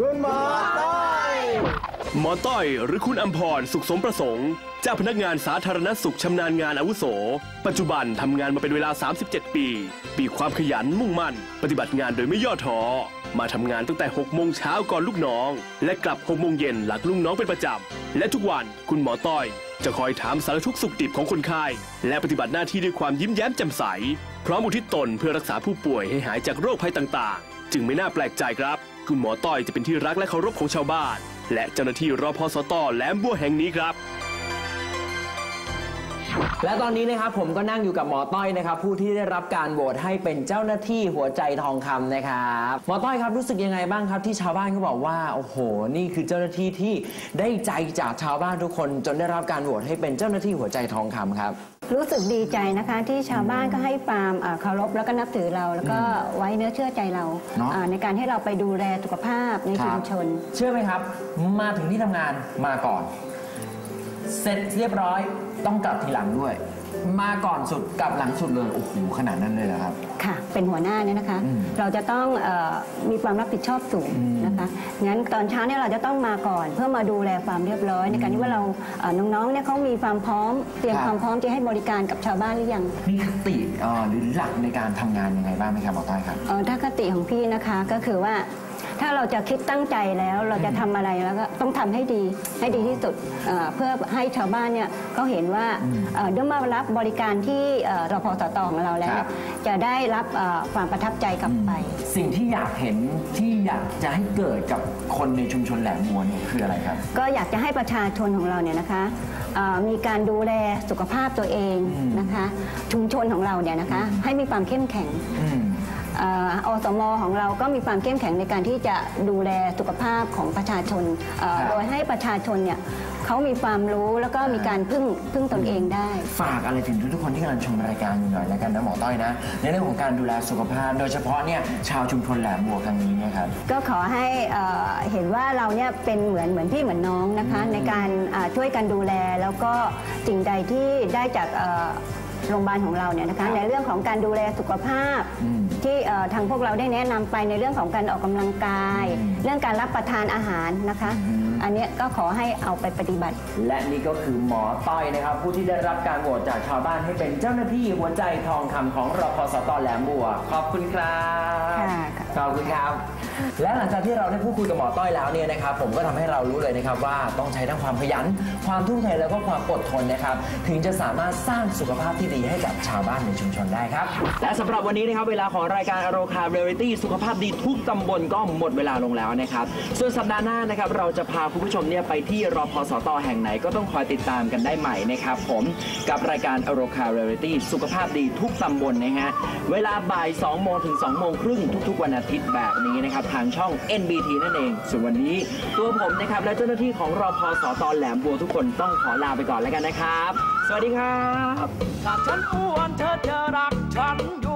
คุณหมอต้อยหมอต้อยหรือคุณอัมพรสุขสมประสงค์เจ้าพนักงานสาธารณสุขชำนาญงานอาวุโส ปัจจุบันทำงานมาเป็นเวลา 37 ปี ปีความขยันมุ่งมั่น ปฏิบัติงานโดยไม่ย่อท้อมาทำงานตั้งแต่ 6 โมงเช้าก่อนลูกน้อง และกลับ 6 โมงเย็นหลังลูกน้องเป็นประจำ และทุกวันคุณหมอต้อย จะคอยถามสารทุกสุขดิบของคนไข้และปฏิบัติหน้าที่ด้วยความยิ้มแย้มแจ่มใส พร้อมอุทิศตนเพื่อรักษาผู้ป่วยให้หายจากโรคภัยต่างๆ จึงไม่น่าแปลกใจครับ คุณหมอต้อยจะเป็นที่รักและเคารพของชาวบ้าน และเจ้าหน้าที่รพสตแหลมบัวแห่งนี้ครับและตอนนี้นะครับผมก็นั่งอยู่กับหมอต้อยนะครับ ผู้ที่ได้รับการโหวตให้เป็นเจ้าหน้าที่หัวใจทองคำนะครับหมอต้อยครับรู้สึกยังไงบ้างครับ ที่ชาวบ้านเขาบอกว่าโอ้โห นี่คือเจ้าหน้าที่ที่ได้ใจจากชาวบ้านทุกคน จนได้รับการโหวตให้เป็นเจ้าหน้าที่หัวใจทองคำครับ รู้สึกดีใจนะคะที่ชาวบ้านก็ให้ความเอ่อเคารพแล้วก็นับถือเรา แล้วก็ไว้เนื้อเชื่อใจเราเนอะ อ่าในการให้เราไปดูแลสุขภาพในครัชุบมชน เชื่อไหมครับ มาถึงที่ทำงานมาก่อน เสร็จเรียบร้อยต้องกลับทีหลังด้วย มาก่อนสุดกลับหลังสุดเลยโอ้โหขนาดนั้นเลยเหรอครับ ค่ะ เป็นหัวหน้าเนี่ยนะคะ อืมเราจะต้องเออมีความรับผิดชอบสูงอืมนะคะงั้นตอนเช้าเนี่ยเราจะต้องมาก่อนเพื่อมาดูแลความเรียบร้อย ในการที่ว่าเราเอ่อน้องๆเนี่ยเขามีความพร้อม เตรียมครับ ความพร้อมจะให้บริการกับชาวบ้านหรือยังมีคติเอ่อหรือหลักในการทำงานยังไงบ้างไหมครับหมอต้อยครับ เอ่อถ้าคติของพี่นะคะก็คือว่า ถ้าเราจะคิดตั้งใจแล้วเราจะทำอะไรแล้วก็ต้องทำให้ดีให้ดีที่สุดเอ่อเพื่อให้ชาวบ้านเนี่ยเขาเห็นว่าเอ่อเมื่อมารับบริการที่เอ่อรพสตของเราแล้ว ครับ จะได้รับเอ่อความประทับใจกลับไป สิ่งที่อยากเห็นที่อยากจะให้เกิดกับคนในชุมชนแหลมบัวเนี่ยคืออะไรครับ ก็อยากจะให้ประชาชนของเราเนี่ยนะคะเอ่อมีการดูแลสุขภาพตัวเองนะคะ ชุมชนของเราเนี่ยนะคะ ให้มีความเข้มแข็ง อืมเอ่ออสมของเราก็มีความเข้มแข็งในการที่จะดูแลสุขภาพของประชาชนเอ่อครับโดยให้ประชาชนเนี่ยเขามีความรู้แล้วก็มีการพึ่งพึ่งตนเองได้ ฝากอะไรถึงทุกๆคนที่กำลังชมรายการอยู่หน่อยแล้วกันนะหมอต้อยนะ ในเรื่องของการดูแลสุขภาพ โดยเฉพาะเนี่ยชาวชุมชนแหลมบัวครั้งนี้เนะครับก็ขอให้เอ่อเห็นว่าเราเนี่ยเป็นเหมือนเหมือนพี่เหมือนน้องนะคะ ในการอ่าช่วยกันดูแลแล้วก็สิ่งใดที่ได้จากเอ่อ โรงพยาบาลของเราเนี่ยนะคะในเรื่องของการดูแลสุขภาพอืมที่เอ่อทางพวกเราได้แนะนำไปในเรื่องของการออกกำลังกายอืมเรื่องการรับประทานอาหารนะคะอืมอันเนี้ยก็ขอให้เอาไปปฏิบัติ และนี่ก็คือหมอต้อยนะครับ ผู้ที่ได้รับการโหวตจากชาวบ้านให้เป็นเจ้าหน้าที่หัวใจทองคำของรพสตแหลมบัว ขอบคุณครับค่ะขอบคุณครับ และหลังจากที่เราได้พูดคุยกับหมอต้อยแล้วเนี่ยนะครับ ผมก็ทำให้เรารู้เลยนะครับว่าต้องใช้ทั้งความขยัน ความทุ่มเทแล้วก็ความอดทนนะครับ ถึงจะสามารถสร้างสุขภาพที่ดีให้กับชาวบ้านในชุมชนได้ครับ และสำหรับวันนี้นะครับเวลาของรายการอโรคาเรียลิตี้สุขภาพดีทุกตำบลก็หมดเวลาลงแล้วนะครับ ส่วนสัปดาห์หน้านะครับเราจะพาคุณผู้ชมเนี่ยไปที่รพสตแห่งไหนก็ต้องคอยติดตามกันได้ใหม่นะครับผมกับรายการอโรคาเรียลิตี้สุขภาพดีทุกตำบลนะฮะเวลาบ่าย2โมงถึง2โมงครึ่งทุกๆวันอาทิตย์แบบนี้นะครับทางช่อง NBT นั่นเอง ส่วนวันนี้ตัวผมนะครับและเจ้าหน้าที่ของรพสตแหลมบัวทุกคนต้องขอลาไปก่อนแล้วกันนะครับสวัสดีครับ ถ้าฉันอ้วนเธอจะรักฉันอยู่